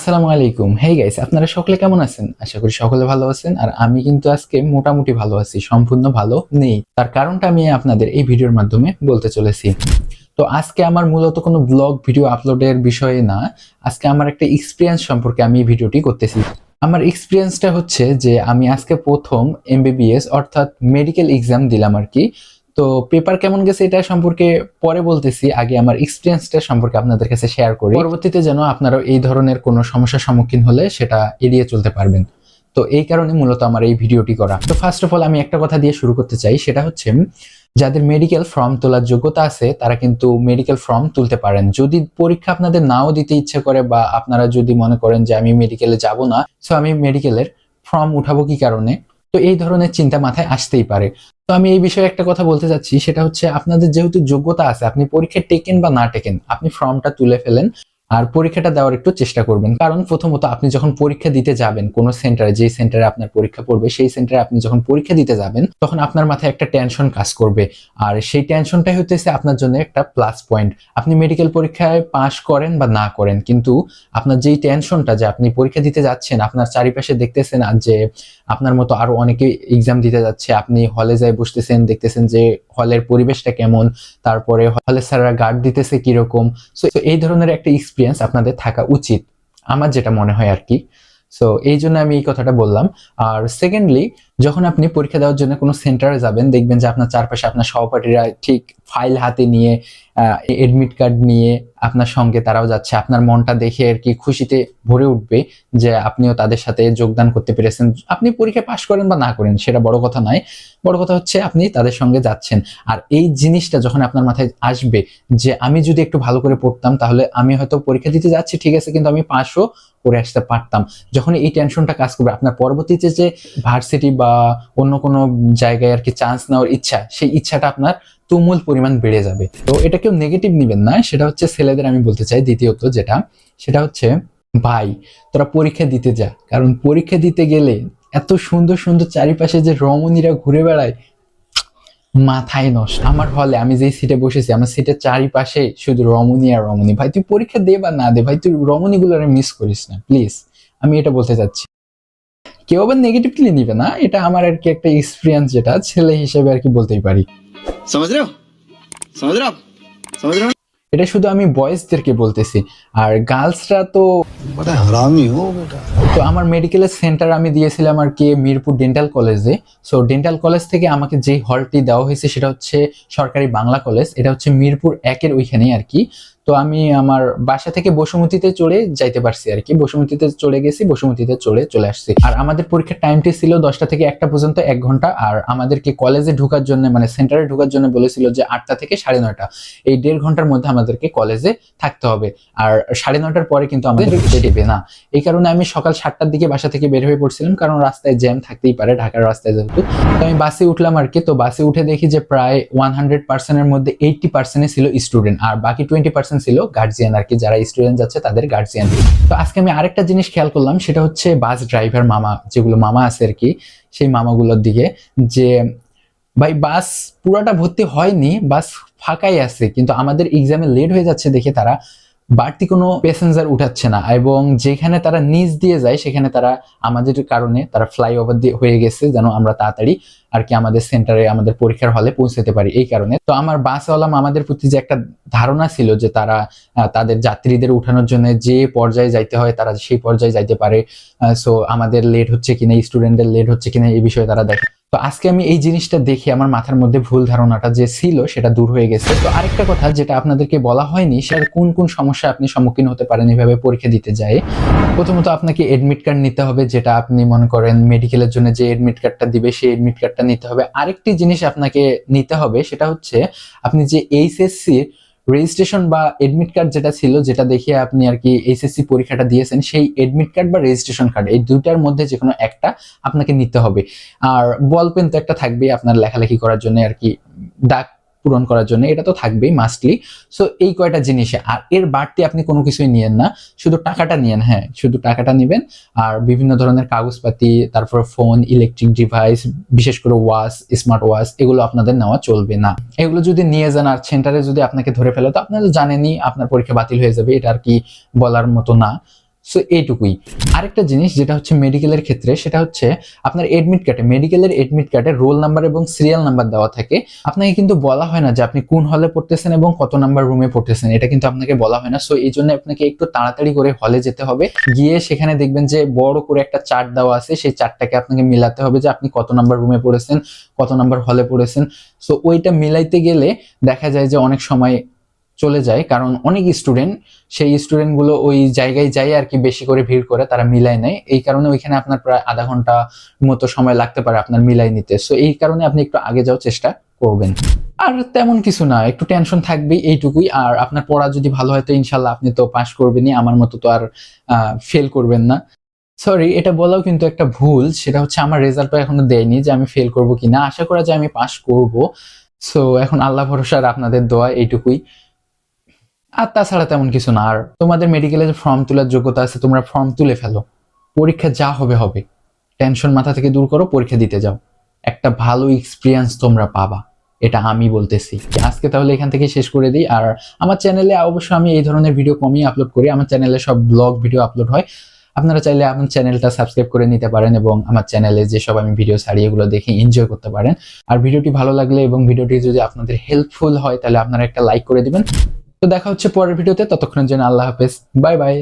আসসালামু আলাইকুম। Hey guys আপনারা সকলে কেমন আছেন? আশা করি সকলে ভালো আছেন। আর আমি কিন্তু আজকে মোটামুটি ভালো আছি, সম্পূর্ণ ভালো নেই। তার কারণটা আমি আপনাদের এই ভিডিওর মাধ্যমে বলতে চলেছি। তো আজকে আমার মূলত কোনো ব্লগ ভিডিও আপলোডের বিষয়ে না, আজকে আমার একটা এক্সপিরিয়েন্স সম্পর্কে আমি এই ভিডিওটি করতেছি। আমার এক্সপিরিয়েন্সটা হচ্ছে যে আমি আজকে প্রথম এমবিবিএস অর্থাৎ মেডিকেল এক্সাম দিলাম আর কি। তো পেপার কেমন গেছে এটা সম্পর্কে পরে বলতেছি, আগে আমার এক্সপিরিয়েন্সটা সম্পর্কে আপনাদের কাছে শেয়ার করি। পরবর্তীতে যেন আপনারাও এই ধরনের কোনো সমস্যার সম্মুখীন হলে সেটা এড়িয়ে চলতে পারবেন। তো এই কারণে মূলত আমার এই ভিডিওটি করা। তো ফার্স্ট অফ অল আমি একটা কথা দিয়ে শুরু করতে চাই, সেটা হচ্ছে, যাদের মেডিকেল ফর্ম তোলার যোগ্যতা আছে, তারা কিন্তু মেডিকেল ফর্ম তুলতে পারেন। যদি পরীক্ষা আপনাদের নাও দিতে ইচ্ছে করে বা আপনারা যদি মনে করেন যে আমি মেডিকেলে যাব না সো আমি মেডিকেলের ফর্ম উঠাবো কি কারণে? তো এই ধরনের চিন্তা মাথায় আসতেই পারে। তো আমি এই বিষয়ে একটা কথা বলতে চাচ্ছি, সেটা হচ্ছে আপনাদের যেহেতু যোগ্যতা আছে, আপনি পরীক্ষা টেকেন বা না টেকেন, আপনি ফর্মটা তুলে ফেলেন। আর পরীক্ষাটা দেওয়ার একটু চেষ্টা করবেন। কারণ প্রথমত আপনি যখন পরীক্ষা দিতে যাবেন কোনো সেন্টারে যে সেন্টারে আপনার পরীক্ষা পড়বে, সেই সেন্টারে আপনি যখন পরীক্ষা দিতে যাবেন, তখন আপনার মাথায় একটা টেনশন কাজ করবে। আর সেই টেনশনটাই হতেছে আপনার জন্য একটা প্লাস পয়েন্ট আপনি মেডিকেল পরীক্ষায় পাশ করেন বা না করেন, কিন্তু আপনার যেই টেনশনটা যে আপনি পরীক্ষা দিতে যাচ্ছেন, আপনার চারিপাশে দেখতেছেন আর যে আপনার মতো আরও অনেকে এক্সাম দিতে যাচ্ছে, আপনি হলে যাই বসতেছেন, দেখতেছেন যে হলের পরিবেশটা কেমন, তারপরে হলে স্যাররা গার্ড দিতেছে কীরকম। সো এই ধরনের একটা এক্সপিরিয়েন্স আপনাদের থাকা উচিত, আমার যেটা মনে হয় আর কি। সো এই জন্য আমি এই কথাটা বললাম। আর সেকেন্ডলি যখন আপনি পরীক্ষা দেওয়ার জন্য কোনো সেন্টারে যাবেন, দেখবেন যে আপনার চারপাশে আপনার সহপাঠীরা ঠিক ফাইল হাতে নিয়ে এডমিট কার্ড নিয়ে আপনার সঙ্গে তারাও যাচ্ছে। আপনার মনটা দেখে আর কি খুশিতে ভরে উঠবে যে আপনিও তাদের সাথে যোগদান করতে পেরেছেন। আপনি পরীক্ষা পাশ করেন বা না করেন, সেটা বড় কথা নয়। বড় কথা হচ্ছে আপনি তাদের সঙ্গে যাচ্ছেন। আর এই জিনিসটা যখন আপনার মাথায় আসবে যে আমি যদি একটু ভালো করে পড়তাম, তাহলে আমি হয়তো পরীক্ষা দিতে যাচ্ছি, ঠিক আছে, কিন্তু আমি পাশও করে আসতে পারতাম। যখন এই টেনশনটা কাজ করবে, আপনার পরবর্তীতে যে ভার্সিটি বা অন্য কোনো জায়গায় আর কি চান্স নেওয়ার ইচ্ছা, সেই ইচ্ছাটা আপনার তুমুল পরিমাণ বেড়ে যাবে। তো এটা কেউ নেগেটিভ নেবেন না, সেটা হচ্ছে ছেলেদের আমি বলতে চাই দ্বিতীয়ত যেটা, সেটা হচ্ছে ভাই, তোরা পরীক্ষা দিতে যা। কারণ পরীক্ষা দিতে গেলে এত সুন্দর সুন্দর চারিপাশে যে রমণীরা ঘুরে বেড়ায়, মাথায় নষ্ট। আমার হলে আমি যেই সিটে বসেছি, আমার সিটের চারিপাশে শুধু রমণী আর রমণী। ভাই, তুই পরীক্ষা দে বা না দে, ভাই, তুই রমণীগুলো মিস করিস না প্লিজ আমি এটা বলতে চাচ্ছি। কেউ আবার নেগেটিভলি নিবে না, এটা আমার আর কি একটা এক্সপিরিয়েন্স যেটা, ছেলে হিসেবে আর কি বলতেই পারি। সমুদ্র সমুদ্র সমুদ্র এটা শুধু আমি বয়েজদেরকে বলতেছি। আর গার্লসরা তো তো আমার মেডিকেলের সেন্টার আমি দিয়েছিলাম আর কি মিরপুর ডেন্টাল কলেজে সো ডেন্টাল কলেজ থেকে আমাকে যে হলটি দেওয়া হয়েছে সেটা হচ্ছে সরকারি বাংলা কলেজ এটা হচ্ছে মিরপুর একের ওইখানে আর কি। তো আমি আমার বাসা থেকে বসুমতিতে চলে যাইতে পারছি আর কি। বসুমতিতে চলে গেছি বসুমতিতে চলে চলে আসছি। আর আমাদের পরীক্ষার টাইমটি ছিল দশটা থেকে একটা পর্যন্ত এক ঘণ্টা। আর আমাদেরকে কলেজে ঢোকার জন্য মানে সেন্টারে ঢোকার জন্য বলেছিল যে আটটা থেকে সাড়ে নয়টা। এই দেড় ঘণ্টার মধ্যে আমাদেরকে কলেজে থাকতে হবে। আর সাড়ে নয়টার পরে কিন্তু আমাদের দেবে না। এই কারণে আমি সকাল সাতটার দিকে বাসা থেকে বের হয়ে পড়ছিলাম। কারণ রাস্তায় জ্যাম থাকতেই পারে ঢাকার রাস্তায় যেহেতু। তো আমি বাসে উঠলাম আর কি। তো বাসে উঠে দেখি যে প্রায় ওয়ান হান্ড্রেড পার্সেন্টের মধ্যে এইটটি পার্সেন্টে ছিল স্টুডেন্ট আর বাকি টোয়েন্টি পার্সেন্ট ছিল গার্জিয়ান আর কি, যারা স্টুডেন্ট যাচ্ছে তাদের গার্জিয়ান তো আজকে আমি আরেকটা জিনিস খেয়াল করলাম, সেটা হচ্ছে বাস ড্রাইভার মামা, যেগুলো মামা আছে আর কি, সেই মামাগুলোর দিকে, যে ভাই বাস পুরাটা ভর্তি হয়নি বাস ফাঁকাই আছে, কিন্তু আমাদের এক্সামে লেট হয়ে যাচ্ছে দেখে তারা। বাড়তি কোনো প্যাসেঞ্জার উঠাচ্ছে না এবং যেখানে তারা নিচ দিয়ে যায়, সেখানে তারা আমাদের কারণে তারা ফ্লাইওভার দিয়ে হয়ে গেছে যেন আমরা তাড়াতাড়ি আর কি আমাদের সেন্টারে আমাদের পরীক্ষার হলে পৌঁছাতে পারি এই কারণে। তো আমার বাসওয়ালা আমাদের প্রতি যে একটা ধারণা ছিল যে তারা তাদের যাত্রীদের উঠানোর জন্য যে পর্যায়ে যাইতে হয় তারা সেই পর্যায়ে যাইতে পারে সো আমাদের লেট হচ্ছে কিনা স্টুডেন্টদের লেট হচ্ছে কিনা এই বিষয়ে তারা দেখে তো আজকে আমি এই জিনিসটা দেখে আমার মাথার মধ্যে ভুল ধারণাটা যে ছিল সেটা দূর হয়ে গেছে। তো আরেকটা কথা যেটা আপনাদেরকে বলা হয়নি সেটা কোন কোন সমস্যা আপনি সম্মুখীন হতে পারেন এভাবে পরীক্ষা দিতে যায়। প্রথমত আপনাকে এডমিট কার্ড নিতে হবে, যেটা আপনি মনে করেন মেডিকেলের জন্য যে এডমিট কার্ডটা দিবে, সেই এডমিট কার্ডটা নিতে হবে। আরেকটি জিনিস আপনাকে নিতে হবে, সেটা হচ্ছে আপনি যে এইচএসসি রেজিস্ট্রেশন বা এডমিট কার্ড যেটা ছিল, যেটা দেখিয়ে আপনি আর কি এসএসসি পরীক্ষাটা দিয়েছেন, সেই এডমিট কার্ড বা রেজিস্ট্রেশন কার্ড এই দুইটার মধ্যে যে কোনো একটা আপনাকে নিতে হবে। আর বল পেন তো একটা থাকবে আপনার লেখালেখি করার জন্য আর কি দাগ পূরণ করার জন্য, এটা তো থাকবেই মাস্টলি সো এই কয়টা জিনিসে, আর এর বাড়তি আপনি কোনো কিছুই নিয়েন না, শুধু টাকাটা নিয়েন হ্যাঁ শুধু টাকাটা নেবেন। আর বিভিন্ন ধরনের কাগজপাতি, তারপর ফোন ইলেকট্রিক ডিভাইস বিশেষ করে ওয়াচ স্মার্ট ওয়াচ এগুলো আপনাদের নেওয়া চলবে না। এগুলো যদি নিয়ে যান, আর সেন্টারে যদি আপনাকে ধরে ফেলে, তো আপনারা তো জানেনই, আপনার পরীক্ষা বাতিল হয়ে যাবে, এটা আর কি বলার মতো না। সো এইটুকুই। আরেকটা জিনিস যেটা হচ্ছে মেডিকেলের ক্ষেত্রে, সেটা হচ্ছে আপনার এডমিট কার্ডে মেডিকেলের এডমিট কার্ডে রোল নাম্বার এবং সিরিয়াল নাম্বার দেওয়া থাকে। আপনাকে কিন্তু বলা হয় না যে আপনি কোন হলে পড়তেছেন এবং কত নাম্বার রুমে পড়তেছেন। এটা কিন্তু আপনাকে বলা হয় না। সো এই জন্য আপনাকে একটু তাড়াতাড়ি করে হলে যেতে হবে। গিয়ে সেখানে দেখবেন যে বড় করে একটা চার্ট দেওয়া আছে। সেই চার্টটাকে আপনাকে মিলাতে হবে যে আপনি কত নাম্বার রুমে পড়েছেন, কত নাম্বার হলে পড়েছেন। সো ওইটা মিলাইতে গেলে দেখা যায় যে অনেক সময় চলে যায়, কারণ অনেক স্টুডেন্ট সেই স্টুডেন্টগুলো ওই জায়গায় যায় আর কি বেশি করে ভিড় করে, তারা মিলাই নেয়। এই কারণে ওইখানে আপনার প্রায় আধা ঘণ্টা মতো সময় লাগতে পারে আপনার মিলাই নিতে। সো এই কারণে আপনি একটু আগে যাওয়ার চেষ্টা করবেন। আর তেমন কিছু না, একটু টেনশন থাকবে এইটুকুই। আর আপনার পড়া যদি ভালো হয় তো ইনশাল্লাহ আপনি তো পাশ করবেনই, আমার মতো তো আর ফেল করবেন না। সরি এটা বলাও কিন্তু একটা ভুল, সেটা হচ্ছে আমার রেজাল্টটা এখনও দেয়নি যে আমি ফেল করব কিনা। আশা করা যায় আমি পাশ করব। সো এখন আল্লাহ ভরসার আপনাদের দোয়া এইটুকুই। আর তাছাড়া তেমন কিছু না। আর তোমাদের মেডিকেলে যে ফর্ম তোলার যোগ্যতা আছে, তোমরা ফর্ম তুলে ফেলো। পরীক্ষা যা হবে হবে। টেনশন মাথা থেকে দূর করো, পরীক্ষা দিতে যাও। একটা ভালো এক্সপিরিয়েন্স তোমরা পাবা। এটা আমি বলতেছি। আজকে তাহলে এখান থেকে শেষ করে দিই। আর আমার চ্যানেলে অবশ্য আমি এই ধরনের ভিডিও কমই আপলোড করি। আমার চ্যানেলে সব ব্লগ ভিডিও আপলোড হয়। আপনারা চাইলে আমার চ্যানেলটা সাবস্ক্রাইব করে নিতে পারেন এবং আমার চ্যানেলে যেসব আমি ভিডিও ছাড়ি, এগুলো দেখে এনজয় করতে পারেন। আর ভিডিওটি ভালো লাগলে এবং ভিডিওটি যদি আপনাদের হেল্পফুল হয়, তাহলে আপনারা একটা লাইক করে দিবেন। তো দেখা হচ্ছে পরের ভিডিওতে ততক্ষণের জন্য আল্লাহ হাফেজ। Bye bye.